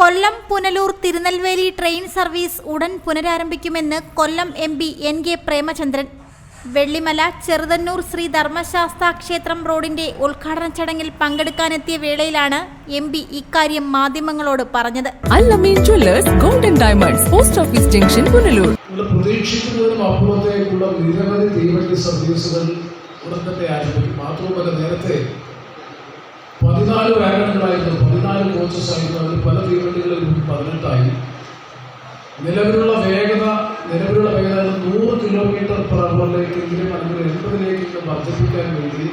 കൊല്ലം Punalur Tirunelveli train service ഉടൻ പുനരാരംഭിക്കുമെന്ന് Kollam M P N K Premachandran. Vellimala Cheruthannoor Shri Dharmashastha ക്ഷേത്രം റോഡിന്റെ ഉദ്ഘാടന ചടങ്ങിൽ പങ്കെടുക്കാനെത്തിയ വേളയിലാണ് എം പി ഇക്കാര്യം മാധ്യമങ്ങളോട് പറഞ്ഞത്. Golden diamonds post office junction Punalur. നമ്മൾ പ്രതീക്ഷിക്കുന്നതിനും അപ്പുറത്തേക്കുള്ള നിരവധി തീവണ്ടി സർവീസുകൾ ഉടൻ തന്നെ ആരംഭിക്കും. മാത്രവുമല്ല നേരത്തെ പതിനാല് വാഗണുകളായിരുന്നു നിലവിലുള്ള വേഗത നിലവിലുള്ള വേഗത നൂറ് കിലോമീറ്റർ പെർ അവറിലേക്കെങ്കിലും അല്ലെങ്കിൽ എൺപതിലേക്കെങ്കിലും വർദ്ധിപ്പിക്കാൻ വേണ്ടി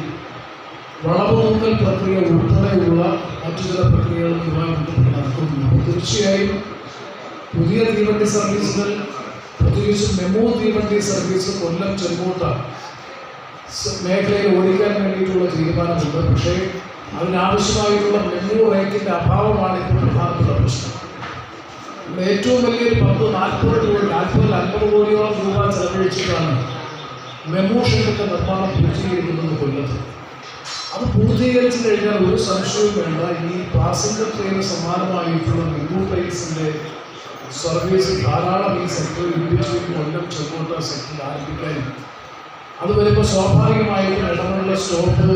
വളവ് നോക്കൽ പ്രക്രിയ ഉൾപ്പെടെയുള്ള മറ്റു ചില പ്രക്രിയകളും ബന്ധപ്പെട്ട് നടക്കുന്നുണ്ട്. തീർച്ചയായും പുതിയ തീവണ്ടി സർവീസുകൾ പ്രത്യേകിച്ച് മെമോ തീവണ്ടി സർവീസ് കൊല്ലം ചെറുകോട്ട മേഖലയിൽ ഓടിക്കാൻ വേണ്ടിയിട്ടുള്ള തീരുമാനമുണ്ട്. പക്ഷേ അതിനാവശ്യമായിട്ടുള്ള മെമോ റേറ്റിന്റെ അഭാവമാണ് ഇപ്പോൾ പ്രധാനപ്പെട്ട പ്രശ്നം. ഏറ്റവും വലിയൊരു പത്ത് നാൽപ്പത് കോടി നാൽപ്പത് അൻപത് കോടിയോളം രൂപ ചെലവഴിച്ചിട്ടാണ് മെമു ഷെഡിന്റെ നിർമ്മാണം പൂർത്തീകരിക്കുന്നത് കൊല്ലത്ത്. അത് പൂർത്തീകരിച്ചു കഴിഞ്ഞാൽ ഒരു സംശയവും വേണ്ട. ഈ പാസഞ്ചർ ട്രെയിന് സമാനമായിട്ടുള്ള മെമു ട്രെയിൻസിന്റെ സർവീസ് ധാരാളം ഈ സെക്ടറിൽ ഇൻഡിവിജ്വൽ കൊല്ലം ചെങ്കോട്ട സെക്ടറിൽ ആരംഭിക്കാനും അത് വരുമ്പോൾ സ്വാഭാവികമായിട്ടും ഇടമുള്ള സ്റ്റോപ്പ്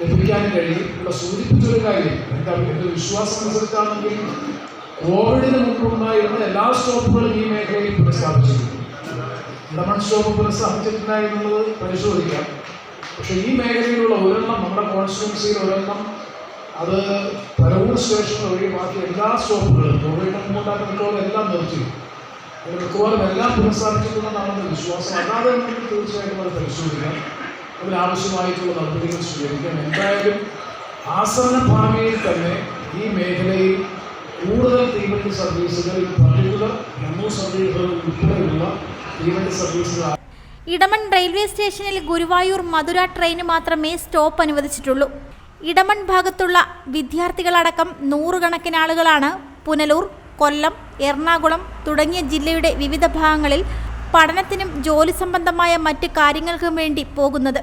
ലഭിക്കാൻ കഴിയും. ഇവിടെ സൂചിപ്പിച്ചൊരു കാര്യം എന്താ എന്റെ വിശ്വാസം അനുസരിച്ചാണെങ്കിൽ കോവിഡിന് മുമ്പുണ്ടായിരുന്ന എല്ലാ സ്റ്റോപ്പുകളും ഈ മേഖലയിൽ പുനഃസ്ഥാപിച്ചിട്ടുണ്ട് ഇടമൺ സ്റ്റോപ്പ് പുനഃസ്ഥാപിച്ചിട്ടില്ല എന്നുള്ളത് പരിശോധിക്കാം. പക്ഷെ ഈ മേഖലയിലുള്ള ഒരെണ്ണം നമ്മുടെ കോൺസ്റ്റിറ്റ്യൻസിയിൽ ഒരെണ്ണം അത് പരവൂർ സ്റ്റേഷൻ ഒഴികെ ബാക്കി എല്ലാ സ്റ്റോപ്പുകളും കോവിഡിന് മുമ്പുണ്ടാക്കുന്ന എല്ലാം നിർത്തി. മിക്കവാറും എല്ലാം പുനഃസ്ഥാപിച്ചിട്ടുണ്ടെന്നാണ് വിശ്വാസം. അല്ലാതെ നമുക്ക് തീർച്ചയായിട്ടും അത് പരിശോധിക്കാം. അതിനാവശ്യമായിട്ടുള്ള നടപടികൾ സ്വീകരിക്കാം. എന്തായാലും ആസന്ന ഭാവിയിൽ തന്നെ ഈ മേഖലയിൽ പർട്ടിക്കുലർ ഇടമൺ റെയിൽവേ സ്റ്റേഷനിൽ ഗുരുവായൂർ മധുര ട്രെയിന് മാത്രമേ സ്റ്റോപ്പ് അനുവദിച്ചിട്ടുള്ളൂ. ഇടമൺ ഭാഗത്തുള്ള വിദ്യാർത്ഥികളടക്കം നൂറുകണക്കിന് ആളുകളാണ് പുനലൂർ കൊല്ലം എറണാകുളം തുടങ്ങിയ ജില്ലയുടെ വിവിധ ഭാഗങ്ങളിൽ പഠനത്തിനും ജോലി സംബന്ധമായ മറ്റ് കാര്യങ്ങൾക്കും വേണ്ടി പോകുന്നത്.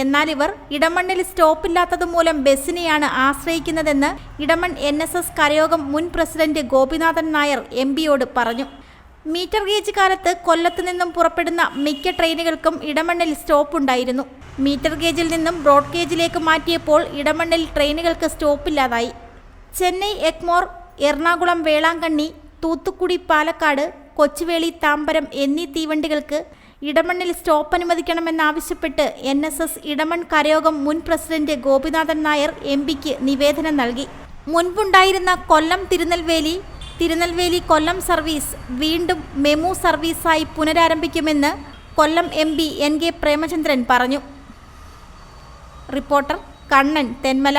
എന്നാൽ ഇവർ ഇടമണ്ണിൽ സ്റ്റോപ്പില്ലാത്തതുമൂലം ബസ്സിനെയാണ് ആശ്രയിക്കുന്നതെന്ന് ഇടമൺ എൻ എസ് എസ് കരയോഗം മുൻ പ്രസിഡന്റ് ഗോപിനാഥൻ നായർ എം പിയോട് പറഞ്ഞു. മീറ്റർ ഗേജ് കാലത്ത് കൊല്ലത്തു നിന്നും പുറപ്പെടുന്ന മിക്ക ട്രെയിനുകൾക്കും ഇടമണ്ണിൽ സ്റ്റോപ്പ് ഉണ്ടായിരുന്നു. മീറ്റർ ഗേജിൽ നിന്നും ബ്രോഡ് ഗേജിലേക്ക് മാറ്റിയപ്പോൾ ഇടമണ്ണിൽ ട്രെയിനുകൾക്ക് സ്റ്റോപ്പില്ലാതായി ചെന്നൈ എക്മോർ എറണാകുളം വേളാങ്കണ്ണി തൂത്തുക്കുടി പാലക്കാട് കൊച്ചുവേളി താമ്പരം എന്നീ തീവണ്ടികൾക്ക് ഇടമണ്ണിൽ സ്റ്റോപ്പ് അനുവദിക്കണമെന്നാവശ്യപ്പെട്ട് എൻ എസ് എസ് ഇടമൺ കരയോഗം മുൻ പ്രസിഡന്റ് ഗോപിനാഥൻ നായർ എം പിക്ക് നിവേദനം നൽകി. മുൻപുണ്ടായിരുന്ന കൊല്ലം തിരുനെൽവേലി തിരുനെൽവേലി കൊല്ലം സർവീസ് വീണ്ടും മെമു സർവീസായി പുനരാരംഭിക്കുമെന്ന് കൊല്ലം M P N K Premachandran പറഞ്ഞു. റിപ്പോർട്ടർ കണ്ണൻ തെന്മല.